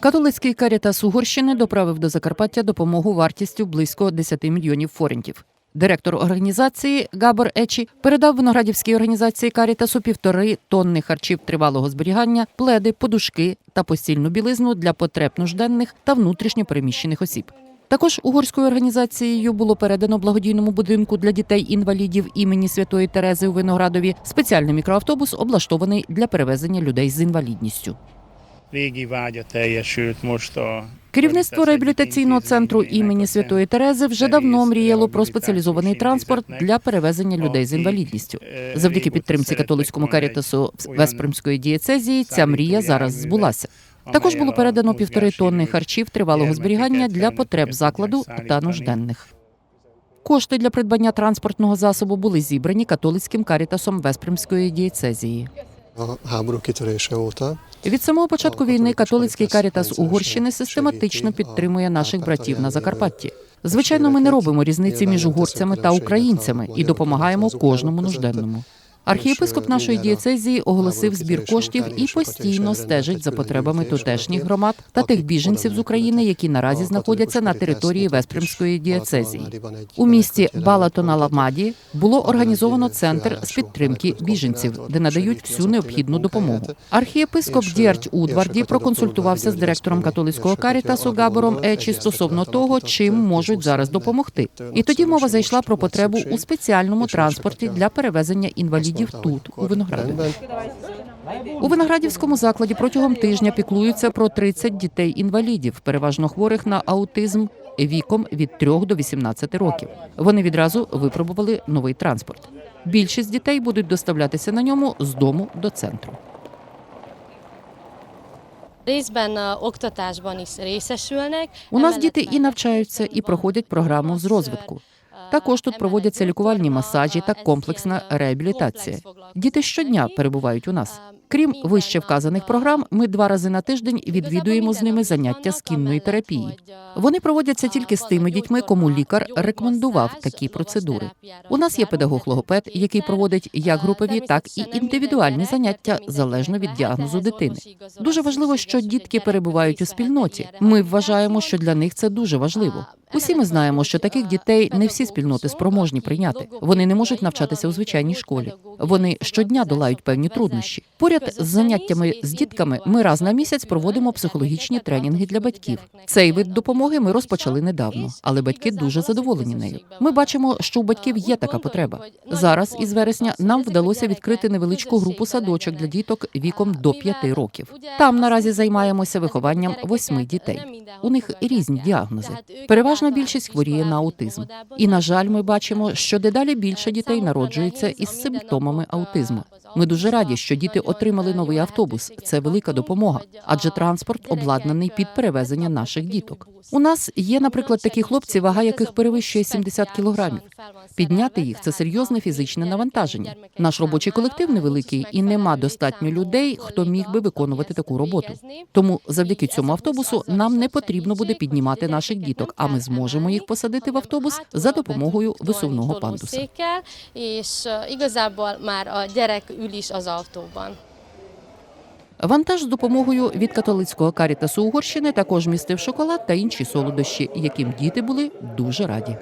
Католицький карітас Угорщини доправив до Закарпаття допомогу вартістю близько 10 мільйонів форентів. Директор організації Габор Ечі передав виноградівській організації Карітасу півтори тонни харчів тривалого зберігання, пледи, подушки та постільну білизну для потреб нужденних та внутрішньо переміщених осіб. Також угорською організацією було передано благодійному будинку для дітей-інвалідів імені Святої Терези у Виноградові спеціальний мікроавтобус, облаштований для перевезення людей з інвалідністю. Régi vágya teljesült most a Керівництво реабілітаційного центру імені Святої Терези вже давно мріяло про спеціалізований транспорт для перевезення людей з інвалідністю. Завдяки підтримці католицькому карітасу Веспримської дієцезії ця мрія зараз збулася. Також було передано півтори тонни харчів тривалого зберігання для потреб закладу та нужденних. Кошти для придбання транспортного засобу були зібрані католицьким карітасом Веспримської дієцезії. A háború. Від самого початку війни католицький карітас Угорщини систематично підтримує наших братів на Закарпатті. Звичайно, ми не робимо різниці між угорцями та українцями і допомагаємо кожному нужденному. Архієпископ нашої дієцезії оголосив збір коштів і постійно стежить за потребами тутешніх громад та тих біженців з України, які наразі знаходяться на території Веспримської дієцезії. У місті Балатоналамаді було організовано центр з підтримки біженців, де надають всю необхідну допомогу. Архієпископ Діарч Удварді проконсультувався з директором католицького карітасу Габором Ечі стосовно того, чим можуть зараз допомогти. І тоді мова зайшла про потребу у спеціальному транспорті для перевезення інвалідів тут, у Виноградові. У Виноградівському закладі протягом тижня піклуються про 30 дітей-інвалідів, переважно хворих на аутизм віком від 3 до 18 років. Вони відразу випробували новий транспорт. Більшість дітей будуть доставлятися на ньому з дому до центру. Részben oktatásban is részesülnek. У нас діти і навчаються, і проходять програму з розвитку. Також тут проводяться лікувальні масажі та комплексна реабілітація. Діти щодня перебувають у нас. Крім вище вказаних програм, ми два рази на тиждень відвідуємо з ними заняття з кінної терапії. Вони проводяться тільки з тими дітьми, кому лікар рекомендував такі процедури. У нас є педагог-логопед, який проводить як групові, так і індивідуальні заняття залежно від діагнозу дитини. Дуже важливо, що дітки перебувають у спільноті. Ми вважаємо, що для них це дуже важливо. Усі ми знаємо, що таких дітей не всі спільноти спроможні прийняти. Вони не можуть навчатися у звичайній школі. Вони щодня долають певні труднощі. Поряд з заняттями з дітками ми раз на місяць проводимо психологічні тренінги для батьків. Цей вид допомоги ми розпочали недавно, але батьки дуже задоволені нею. Ми бачимо, що у батьків є така потреба. Зараз із вересня нам вдалося відкрити невеличку групу садочок для діток віком до 5 років. Там наразі займаємося вихованням восьми дітей. У них різні діагнози. Переважна більшість хворіє на аутизм. І на жаль, ми бачимо, що дедалі більше дітей народжується із симптомами аутизму. Ми дуже раді, що діти отримали новий автобус. Це велика допомога, адже транспорт обладнаний під перевезення наших діток. У нас є, наприклад, такі хлопці, вага яких перевищує 70 кілограмів. Підняти їх це серйозне фізичне навантаження. Наш робочий колектив невеликий і нема достатньо людей, хто міг би виконувати таку роботу. Тому завдяки цьому автобусу нам не потрібно буде піднімати наших діток, а ми зможемо їх посадити в автобус за допомогою висувного пандуса. Az autóban. Вантаж з допомогою від католицького карітасу Угорщини також містив шоколад та інші солодощі, яким діти були дуже раді.